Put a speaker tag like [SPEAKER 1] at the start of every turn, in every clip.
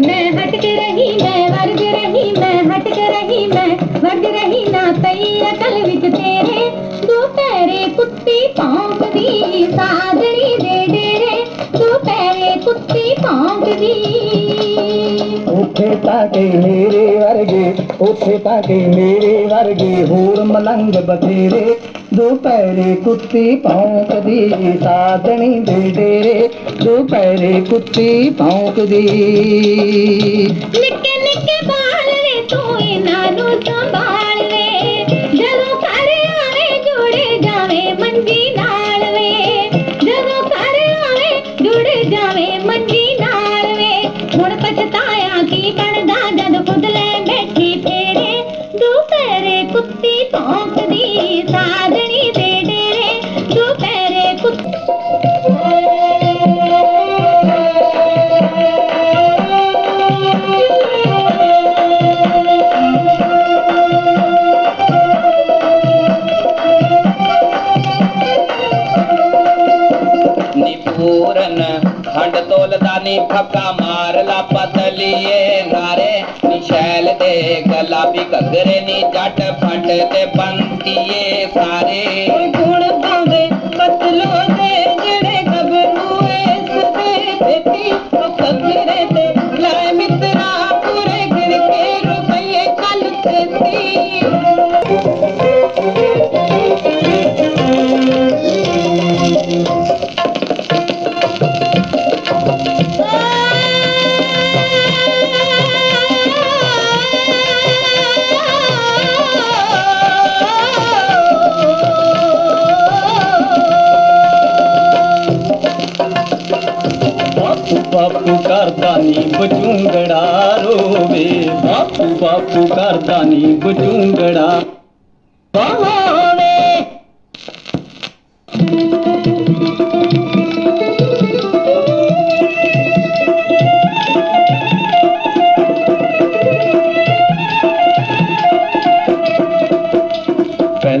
[SPEAKER 1] मैं हट के रही मैं वर्ग रही मैं हट के रही मैं वर्ग रही ਨਾ ਪਈ ਅਕਲ ਵਿੱਚ ਤੇਰੇ ਦੁਪਹਿਰੇ ਕੁੱਤੀ ਭੌਂਕਦੀ ਸਾਦੜੀ ਦੇ ਡੇਰੇ ਦੁਪਹਿਰੇ ਕੁੱਤੀ ਭੌਂਕਦੀ
[SPEAKER 2] ਉੱਥੇ ਤਾਂ ਕਿ ਮੇਰੇ ਵਰਗੇ ਉੱਥੇ ਤਾਂ ਕਿ ਮੇਰੇ ਵਰਗੇ ਹੋਰ ਮਲੰਗ ਬਥੇਰੇ ਦੁਪਹਿਰੇ ਕੁੱਤੀ ਭੌਂਕਦੀ ਸਾਧਣੀ ਦੇ ਡੇਰੇ ਦੁਪਹਿਰੇ ਕੁੱਤੀ ਭੌਂਕਦੀ।
[SPEAKER 1] ਨਿੱਕੇ ਨਿੱਕੇ ਬਾਲ ਵੇ, ਤੂੰ ਇਹਨਾਂ ਨੂੰ ਸੰਭਾਲ ਵੇ। ਜਦੋਂ ਘਰ ਆਵੇ, ਜੁੜ ਜਾਵੇ ਮੰਜੀ ਨਾਲ ਵੇ। ਜਦੋਂ ਘਰ ਆਵੇ, ਜੁੜ ਜਾਵੇ ਮੰਜੀ ਨਾਲ ਵੇ। ਹੁਣ ਪਛਤਾਇਆ ਦੁਪਹਿਰੇ ਕੁੱਤੀ ਭੌਂਕਦੀ
[SPEAKER 3] ਪੂਰਨ ਖੰਡ ਤੋਲਦਾ ਨੀ ਫੱਕਾ ਮਾਰ ਲਾ ਪਤਲੀਏ ਨਾਰੇ। ਨੀ ਸ਼ੈਲ ਦੇ ਗਲਾਬੀ ਘੱਗਰੇ ਨੀ ਜੱਟ ਫੰਡ ਤੇ ਬੰਤੀਏ ਸਾਰੇ।
[SPEAKER 2] ਬਾਪੂ ਬਾਪੂ ਕਰਦਾ ਨੀ ਬਚੂੰਗੜਾ ਰੋਵੇ। ਬਾਪੂ ਬਾਪੂ ਕਰਦਾ ਨੀ ਬਚੂੰਗੜਾ
[SPEAKER 1] ਹੋਵੇ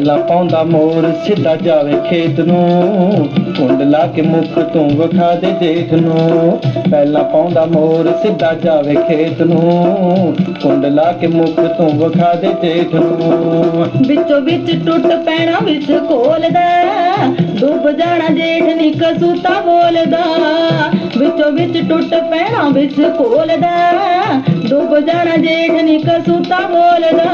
[SPEAKER 2] ਪਹਿਲਾਂ ਪਾਉਂਦਾ ਮੋਰ, ਸਿੱਧਾ ਜਾਵੇ ਖੇਤ ਨੂੰ। ਕੁੰਡ ਕੇ ਮੁਖ ਤੋਂ ਵਿਖਾ ਦੇ ਜੇਠ ਨੂੰ। ਪਹਿਲਾਂ ਪਾਉਂਦਾ ਮੋਰ, ਸਿੱਧਾ ਜਾਵੇ ਖੇਤ ਨੂੰ। ਕੁੰਡ ਕੇ ਮੁਖ ਤੋਂ ਵਿਖਾ ਦੇ ਜੇਠ ਨੂੰ।
[SPEAKER 1] ਵਿੱਚੋਂ ਵਿੱਚ ਟੁੱਟ ਪੈਣਾ ਵਿੱਚ ਕੋਲਦਾ ਡੁੱਬ ਜਾਣਾ ਜੇਠ ਨੀ ਕਸੂਤਾ ਬੋਲਦਾ। ਵਿੱਚੋਂ ਵਿੱਚ ਟੁੱਟ ਪੈਣਾ ਵਿੱਚ ਕੋਲਦਾ ਡੁੱਬ ਜਾਣਾ ਜੇਠ ਨੀ ਕਸੂਤਾ ਬੋਲਦਾ।